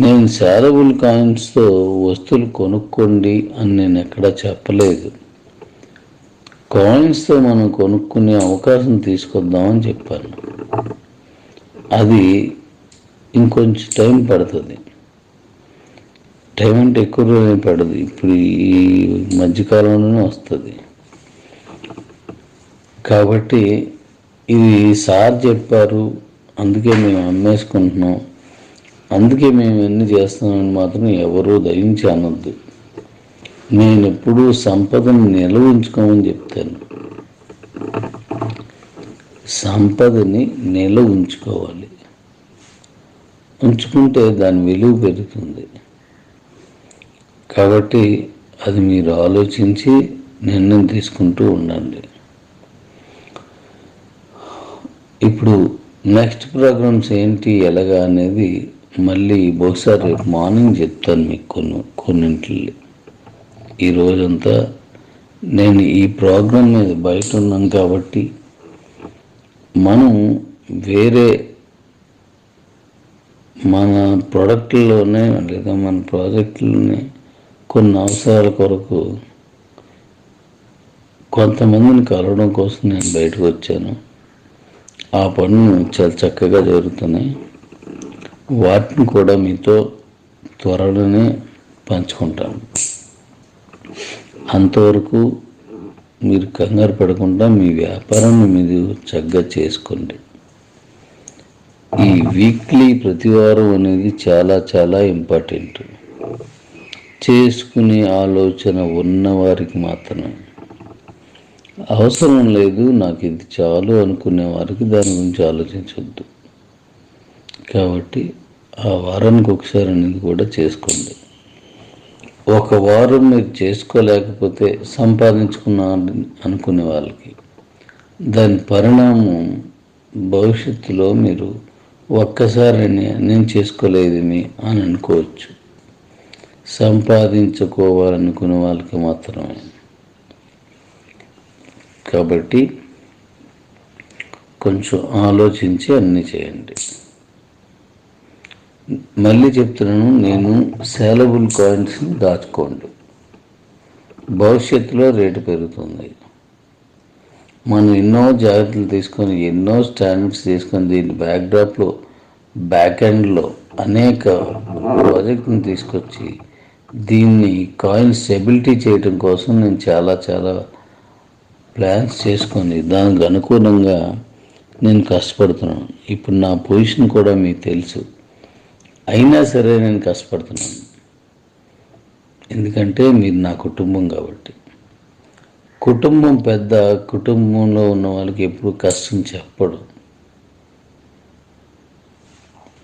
నేను శారబుల్ కాయిన్స్తో వస్తువులు కొనుక్కోండి అని నేను ఎక్కడా చెప్పలేదు. కాయిన్స్తో మనం కొనుక్కునే అవకాశం తీసుకొద్దామని చెప్పాను. అది ఇంకొంచెం టైం పడుతుంది. టైం అంటే ఎక్కువ రోజులు పడదు. ఇప్పుడు ఈ మధ్యకాలంలోనే వస్తుంది. కాబట్టి ఇది సార్ చెప్పారు. అందుకే మేము అమ్మేసుకుంటున్నాం. అందుకే మేము ఎన్ని చేస్తున్నామని మాత్రం ఎవరూ దయించి అనొద్దు. నేను ఎప్పుడూ సంపదను నిల్వ ఉంచుకోమని చెప్తాను. సంపదని నిల్వ ఉంచుకోవాలి ఉంచుకుంటే దాని విలువ పెరుగుతుంది. కాబట్టి అది మీరు ఆలోచించి నిర్ణయం తీసుకుంటూ ఉండండి. ఇప్పుడు నెక్స్ట్ ప్రోగ్రామ్స్ ఏంటి ఎలాగా అనేది మళ్ళీ బహుశా రేపు మార్నింగ్ చెప్తాను మీకు కొన్ని కొన్నింటి ఈ రోజంతా నేను ఈ ప్రోగ్రాం మీద బయట ఉన్నాను కాబట్టి మనం వేరే మన ప్రొడక్ట్లోనే లేదా మన ప్రాజెక్టులోనే కొన్ని అవసరాల కొరకు కొంతమందిని కలవడం కోసం నేను బయటకు వచ్చాను. ఆ పనులు చాలా చక్కగా జరుగుతున్నాయి. వాటిని కూడా మీతో త్వరలోనే పంచుకుంటాను. అంతవరకు మీరు కంగారు పడకుండా మీ వ్యాపారాన్ని మీరు చక్కగా చేసుకోండి. ఈ వీక్లీ ప్రతివారం అనేది చాలా చాలా ఇంపార్టెంట్. చేసుకునే ఆలోచన ఉన్నవారికి మాత్రమే. అవసరం లేదు నాకు ఇది చాలు అనుకునే వారికి దాని గురించి ఆలోచించవద్దు కాబట్టి ఆ వారానికి ఒకసారి అనేది కూడా చేసుకోండి. ఒక వారం మీరు చేసుకోలేకపోతే సంపాదించుకున్నా అనుకునే వాళ్ళకి దాని పరిణామం భవిష్యత్తులో మీరు ఒక్కసారి నేను చేసుకోలేదని అని అనుకోవచ్చు. సంపాదించుకోవాలనుకునే వాళ్ళకి మాత్రమే. కాబట్టి కొంచెం ఆలోచించి అన్నీ చేయండి. మళ్ళీ చెప్తున్నాను నేను సేలబుల్ కాయిన్స్ని దాచుకోండి. భవిష్యత్తులో రేటు పెరుగుతుంది. మనం ఎన్నో జాగ్రత్తలు తీసుకొని ఎన్నో స్టాండర్డ్స్ తీసుకొని దీని బ్యాక్డ్రాప్లో బ్యాక్ ఎండ్లో అనేక ప్రాజెక్టుని తీసుకొచ్చి దీన్ని కాయిన్ స్టెబిలిటీ చేయడం కోసం నేను చాలా చాలా ప్లాన్స్ చేసుకొని దానికి అనుకూలంగా నేను కష్టపడుతున్నాను. ఇప్పుడు నా పొజిషన్ కూడా మీకు తెలుసు. అయినా సరే నేను కష్టపడుతున్నాను. ఎందుకంటే మీరు నా కుటుంబం కాబట్టి. కుటుంబం పెద్ద కుటుంబంలో ఉన్న వాళ్ళకి ఎప్పుడు కష్టం చెప్పడు.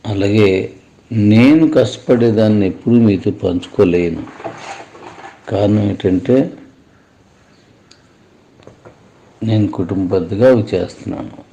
అలాగే నేను కష్టపడేదాన్ని ఎప్పుడు మీతో పంచుకోలేను. కారణం ఏంటంటే నేను కుటుంబ పెద్దగా అవి చేస్తున్నాను.